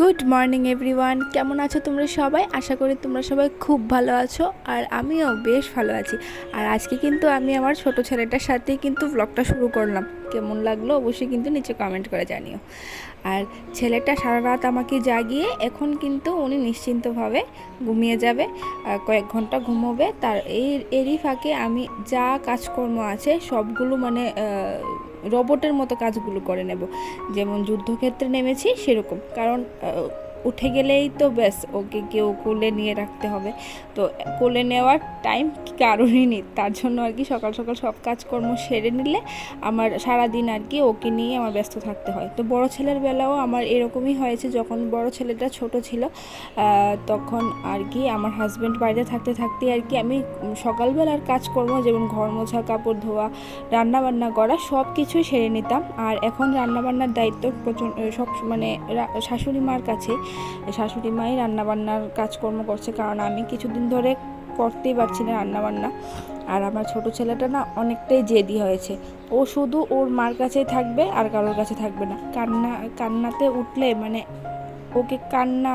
Good morning everyone. কেমন আছো তোমরা সবাই? আশা করি তোমরা সবাই খুব ভালো আছো আর আমিও বেশ ভালো আছি। আর আজকে কিন্তু আমি আমার ছোট ছেলেটার সাথেই কিন্তু ব্লগটা শুরু করলাম। কেমন লাগল অবশ্যই কিন্তু নিচে কমেন্ট করে জানিও। আর ছেলেটা সারা রাত আমাকে জাগিয়ে এখন কিন্তু উনি নিশ্চিন্তভাবে ঘুমিয়ে যাবে কয়েক ঘণ্টা ঘুমোবে। তার এই এরই ফাঁকে আমি যা কাজকর্ম আছে সবগুলো মানে রোবটের মতো কাজগুলো করে নেব। যেমন যুদ্ধক্ষেত্রে নেমেছি সেরকম। কারণ উঠে গেলেই তো ব্যাস, ওকে কেউ কোলে নিয়ে রাখতে হবে। তো কোলে নেওয়ার টাইম কারণই নেই। তার জন্য আর কি সকাল সকাল সব কাজকর্ম সেরে নিলে আমার সারা দিন আর কি ওকে নিয়ে আমার ব্যস্ত থাকতে হয়। তো বড় ছেলের বেলাও আমার এরকমই হয়েছে, যখন বড় ছেলেটা ছোট ছিল তখন আর কি আমার হাজব্যান্ড বাড়িতে থাকতে থাকতে আর কি আমি সকালবেলার কাজকর্ম যেমন ঘর মোছা, কাপড় ধোয়া, রান্নাবান্না করা সব কিছুই সেরে নিতাম। আর এখন রান্নাবান্নার দায়িত্ব প্রচুর সব মানে শাশুড়ি মার কাছে শাশুড়ি মাই রান্নাবান্নার কাজকর্ম করছে, কারণ আমি কিছুদিন ধরে করতেই পারছি না রান্নাবান্না। আর আমার ছোট ছেলেটা না অনেকটাই জেদি হয়েছে। ও শুধু ওর মার কাছেই থাকবে আর কারোর কাছে থাকবে না। কান্না, কান্নাতে উঠলে মানে ওকে কান্না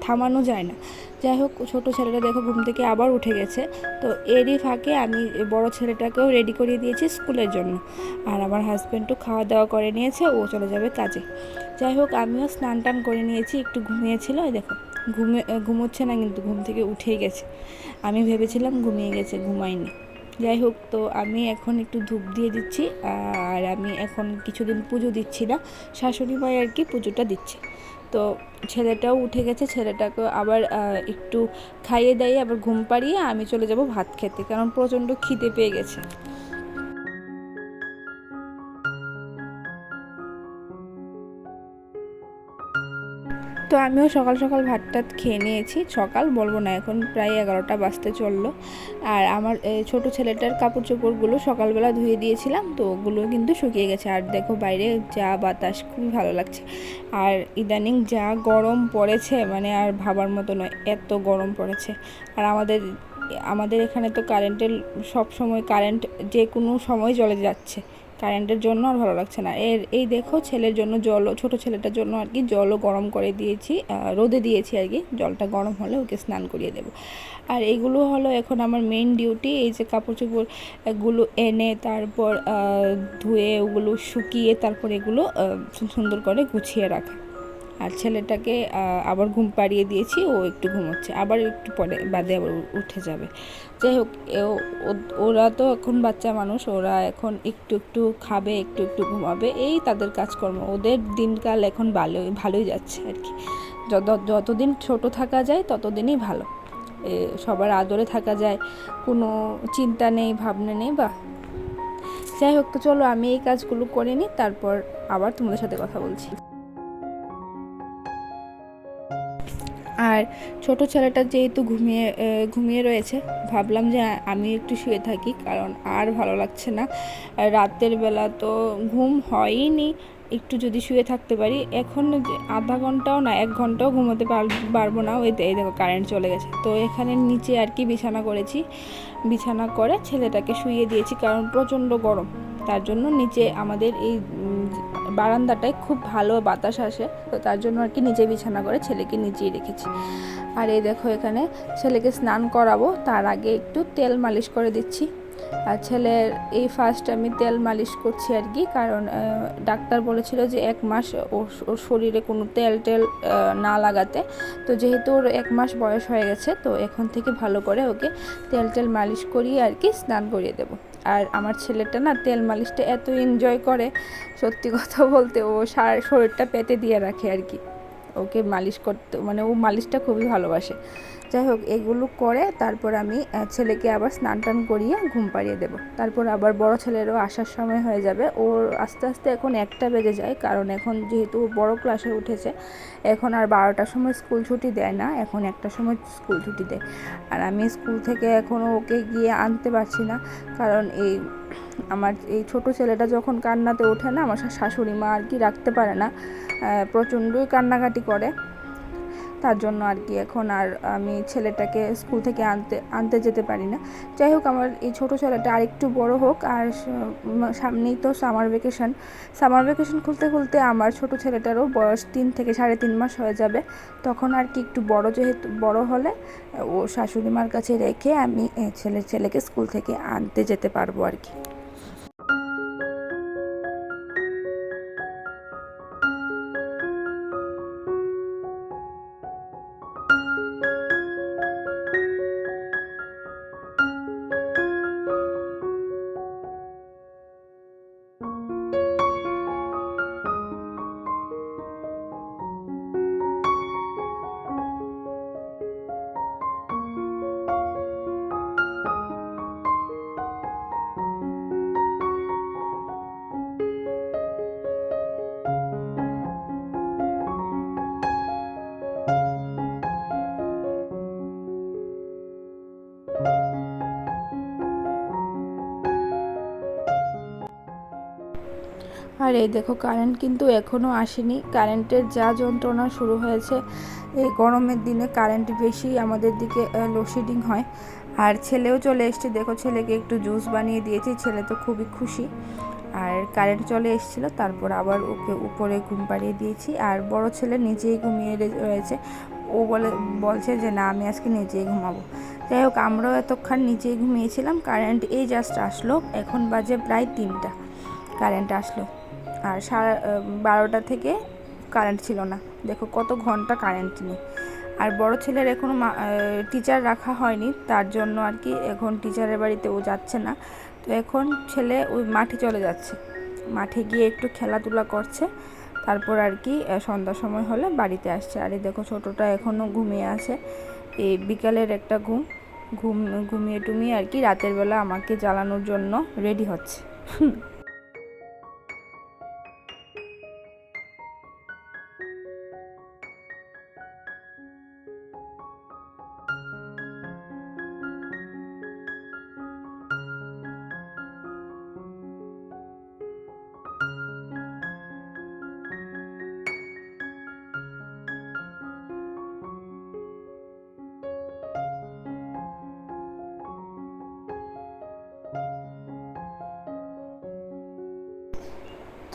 থামানো যায় না। যাই হোক, ছোটো ছেলেটা দেখো ঘুম থেকে আবার উঠে গেছে। তো এরই ফাঁকে আমি বড় ছেলেটাকেও রেডি করিয়ে দিয়েছি স্কুলের জন্য। আর আমার হাজব্যান্ডও খাওয়া দাওয়া করে নিয়েছে, ও চলে যাবে কাজে। যাই হোক, আমিও স্নান টান করে নিয়েছি, একটু ঘুমিয়েছিল দেখো, ঘুমে ঘুমোচ্ছে না কিন্তু, ঘুম থেকে উঠেই গেছে। আমি ভেবেছিলাম ঘুমিয়ে গেছে, ঘুমায়নি। যাই হোক, তো আমি এখন একটু ধূপ দিয়ে দিচ্ছি, আর আমি এখন কিছুদিন পুজো দিচ্ছি না, শাশুড়ি মাই আর কি পুজোটা দিচ্ছে। তো ছেলেটাও উঠে গেছে, ছেলেটাকে আবার একটু খাইয়ে দাইয়ে আবার ঘুম পাড়িয়ে আমি চলে যাব ভাত খেতে, কারণ প্রচণ্ড খিদে পেয়ে গেছে। তো আমিও সকাল সকাল ভাত টাত খেয়ে নিয়েছি। সকাল বলব না, এখন প্রায় এগারোটা বাজতে চলল। আর আমার ছোট ছেলেটার কাপড় চোপড়গুলো সকালবেলা ধুয়ে দিয়েছিলাম, তো ওগুলো কিন্তু শুকিয়ে গেছে। আর দেখো বাইরে যা বাতাস, খুবই ভালো লাগছে। আর ইদানিং যা গরম পড়েছে মানে আর ভাবার মতো নয়, এত গরম পড়েছে। আর আমাদের আমাদের এখানে তো কারেন্টের সব সময় কারেন্ট যে কোনো সময় চলে যাচ্ছে। কারেন্টের জন্য আর ভালো লাগছে না। এর, এই দেখো ছেলের জন্য জলও ছোট ছেলেটার জন্য আর কি জলও গরম করে দিয়েছি রোদে দিয়েছি আর কি। জলটা গরম হলে ওকে স্নান করিয়ে দেব। আর এগুলো হলো এখন আমার মেন ডিউটি এই যে কাপড় চোপড় এগুলো এনে তারপর ধুয়ে ওগুলো শুকিয়ে তারপর এগুলো সুন্দর করে গুছিয়ে রাখা। আর ছেলেটাকে আবার ঘুম পাড়িয়ে দিয়েছি, ও একটু ঘুমোচ্ছে। আবার একটু পরে, বাদে আবার উঠে যাবে। যাই হোক ওরা তো এখন বাচ্চা মানুষ, ওরা এখন একটু একটু খাবে, একটু একটু ঘুমাবে, এই তাদের কাজকর্ম। ওদের দিনকাল এখন ভালোই ভালোই যাচ্ছে আর কি। যত, যতদিন ছোট থাকা যায়, ততদিনই ভালো। সবার আদরে থাকা যায়, কোনো চিন্তা নেই, ভাবনা নেই, বা। যাই হোক তো চলো আমি এই কাজগুলো করে নিই, তারপর আবার তোমাদের সাথে কথা বলছি। আর ছোট ছেলেটা যেহেতু ঘুমিয়ে ঘুমিয়ে রয়েছে, ভাবলাম যে আমি একটু শুয়ে থাকি, কারণ আর ভালো লাগছে না। রাতের বেলা তো ঘুম হয়ইনি, একটু যদি শুয়ে থাকতে পারি। এখন আধা ঘন্টাও না, এক ঘন্টাও ঘুমোতে পার- পারব না। ওই এই দেখো কারেন্ট চলে গেছে। তো এখানে নিচে আর কি বিছানা করেছি। বিছানা করে ছেলেটাকে শুয়ে দিয়েছি, কারণ প্রচণ্ড গরম। তার জন্য নিচে আমাদের এই বারান্দাটায় খুব ভালো বাতাস আসে, তো তার জন্য আর কি নিজে বিছানা করে ছেলেকে নিচেই রেখেছি। আর এই দেখো এখানে ছেলেকে স্নান করাবো, তার আগে একটু তেল মালিশ করে দিচ্ছি। আর ছেলের এই ফার্স্ট আমি তেল মালিশ করছি আর কি, কারণ ডাক্তার বলেছিল যে এক মাস ওর শরীরে কোনো তেল টেল না লাগাতে। তো যেহেতু ওর এক মাস বয়স হয়ে গেছে, তো এখন থেকে ভালো করে ওকে তেল টেল মালিশ করিয়ে আর কি স্নান করিয়ে দেবো। আর আমার ছেলেটা না তেল মালিশটা এত এনজয় করে, সত্যি কথা বলতে ও সার, শরীরটা পেতে দিয়ে রাখে আর কি। ওকে মালিশ করতে মানে ও মালিশটা খুবই ভালোবাসে। যাই হোক, এগুলো করে তারপর আমি ছেলেকে আবার স্নান টান করিয়ে ঘুম পাড়িয়ে দেবো। তারপর আবার বড় ছেলেরও আসার সময় হয়ে যাবে। ওর আস্তে আস্তে এখন একটা বেজে যায়, কারণ এখন যেহেতু বড় ক্লাসে উঠেছে, এখন আর বারোটার সময় স্কুল ছুটি দেয় না, এখন একটা সময় স্কুল ছুটি দেয়। আর আমি স্কুল থেকে এখনও ওকে গিয়ে আনতে পারছি না, কারণ এই আমার এই ছোট ছেলেটা যখন কান্নাতে ওঠে না, আমার শাশুড়ি মা আর কি রাখতে পারে না প্রচণ্ডই কান্নাকাটি করে। তার জন্য আর কি এখন আর আমি ছেলেটাকে স্কুল থেকে আনতে আনতে যেতে পারি না। যাই হোক, আমার এই ছোটো ছেলেটা আরেকটু বড় হোক, আর সামনেই তো সামার ভ্যাকেশন সামার ভ্যাকেশন খুলতে খুলতে আমার ছোট ছেলেটারও বয়স তিন থেকে সাড়ে তিন মাস হয়ে যাবে। তখন আর কি একটু বড় যেহেতু, বড় হলে ও শাশুড়ি মার কাছে রেখে আমি ছেলের ছেলেকে স্কুল থেকে আনতে যেতে পারব আর কি। আর এই দেখো কারেন্ট কিন্তু এখনও আসেনি। কারেন্টের যা যন্ত্রণা শুরু হয়েছে, এই গরমের দিনে কারেন্ট বেশি আমাদের দিকে লোডশেডিং হয়। আর ছেলেও চলে এসছে, দেখো ছেলেকে একটু জুস বানিয়ে দিয়েছি, ছেলে তো খুবই খুশি। আর কারেন্ট চলে এসেছিল, তারপর আবার ওকে উপরে ঘুম পাড়িয়ে দিয়েছি। আর বড় ছেলে নিচেই ঘুমিয়ে রয়েছে। ও বলে, বলছে যে, না, আমি আজকে নিচেই ঘুমাবো। যাই হোক, আমরাও এতক্ষণ নিচেই ঘুমিয়েছিলাম। কারেন্ট এই জাস্ট আসলো, এখন বাজে প্রায় তিনটা। কারেন্ট আসলো। আর সারা বারোটা থেকে কারেন্ট ছিল না। দেখো কত ঘণ্টা কারেন্ট নেই। আর বড় ছেলের এখনও টিচার রাখা হয়নি, তার জন্য আর কি এখন টিচারের বাড়িতে ও যাচ্ছে না। তো এখন ছেলে ওই মাঠে চলে যাচ্ছে। মাঠে গিয়ে একটু খেলাধুলা করছে, তারপর আর কি সন্ধ্যার সময় হলে বাড়িতে আসছে। আর এই দেখো ছোটোটা এখনও ঘুমিয়ে আছে। এই বিকালের একটা ঘুম ঘুম, ঘুমিয়ে টুমিয়ে আর কি রাতের বেলা আমাকে জ্বালানোর জন্য রেডি হচ্ছে।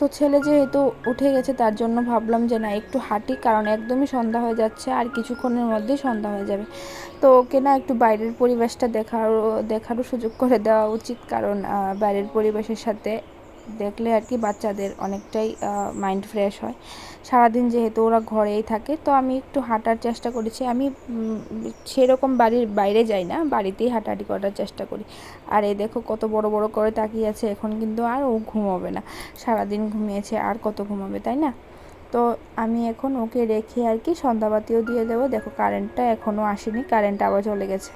তো ছেলে যেহেতু উঠে গেছে, তার জন্য ভাবলাম যে না, একটু হাঁটি, কারণ একদমই সন্ধ্যা হয়ে যাচ্ছে আর কিছুক্ষণের মধ্যেই সন্ধ্যা হয়ে যাবে। তো ওকে না একটু বাইরের পরিবেশটা দেখারও দেখারও সুযোগ করে দেওয়া উচিত, কারণ বাইরের পরিবেশের সাথে দেখলে আর কি বাচ্চাদের অনেকটাই মাইন্ড ফ্রেশ হয়। সারাদিন যেহেতু ওরা ঘরেই থাকে, তো আমি একটু হাঁটার চেষ্টা করেছি। আমি সেরকম বাড়ির বাইরে যাই না, বাড়িতেই হাঁটাহাঁটি করার চেষ্টা করি। আর এই দেখো কত বড় বড় করে তাকিয়ে আছে, এখন কিন্তু আর ও ঘুমাবে না। সারাদিন ঘুমিয়েছে, আর কত ঘুমাবে, তাই না? তো আমি এখন ওকে রেখে আর কি সন্ধ্যাবাতিও দিয়ে দেবো। দেখো কারেন্টটা এখনও আসেনি কারেন্ট আবার চলে গেছে।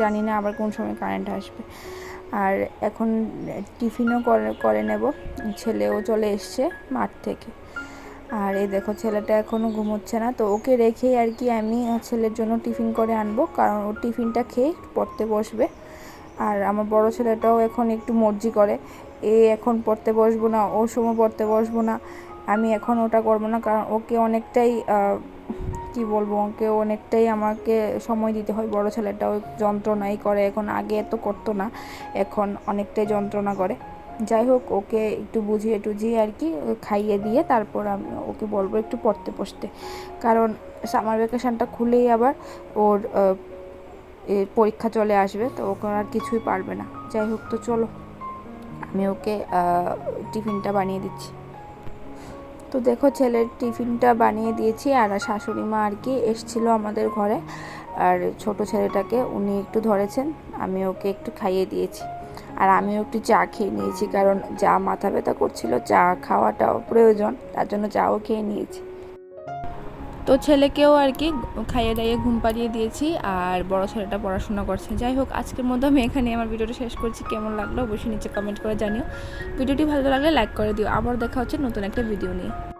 জানি না আবার কোন সময় কারেন্ট আসবে। আর এখন টিফিনও করে করে নেব। ছেলেও চলে এসছে মাঠ থেকে। আর এই দেখো, ছেলেটা এখনও ঘুমোচ্ছে না। তো ওকে রেখেই আর কি আমি ছেলের জন্য টিফিন করে আনব। কারণ ও টিফিনটা খেয়ে পড়তে বসবে। আর আমার বড় ছেলেটাও এখন একটু মর্জি করে। এ এখন পড়তে বসবো না, ও সময় পড়তে বসবো না। আমি এখন ওটা করব না। কারণ ওকে অনেকটাই কি বলব, ওকে অনেকটাই আমাকে সময় দিতে হয়। বড় ছেলেটাও যন্ত্রণাই করে, এখন আগে এত করতো না, এখন অনেকটাই যন্ত্রণা করে। যাই হোক, ওকে একটু বুঝিয়ে টুঝিয়ে আর কি খাইয়ে দিয়ে তারপর আমি ওকে বলব একটু পড়তে বসতে। কারণ সামার ভ্যাকেশনটা খুলেই আবার ওর পরীক্ষা চলে আসবে, তো ওকে আর কিছুই পারবে না। যাই হোক, তো চলো। আমি ওকে টিফিনটা বানিয়ে দিচ্ছি। তো দেখো, ছেলের টিফিনটা বানিয়ে দিয়েছি আর শাশুড়ি মা আর কি এসছিল আমাদের ঘরে। আর ছোট ছেলেটাকে উনি একটু ধরেছেন, আমি ওকে একটু খাইয়ে দিয়েছি। আর আমিও একটু চা খেয়ে নিয়েছি, কারণ যা মাথা ব্যথা করছিল, চা খাওয়াটাও প্রয়োজন, তার জন্য চাও খেয়ে নিয়েছি। তো ছেলেকেও আর কি খাইয়ে দাইয়ে ঘুম পাড়িয়ে দিয়েছি আর বড় ছেলেটা পড়াশোনা করছে। যাই হোক, আজকের মধ্যে আমি এখানে আমার ভিডিওটা শেষ করছি। কেমন লাগল অবশ্যই নিচে কমেন্ট করে জানিও। ভিডিওটি ভালো লাগলে লাইক করে দিও। আবার দেখা হচ্ছে নতুন একটা ভিডিও নিয়ে।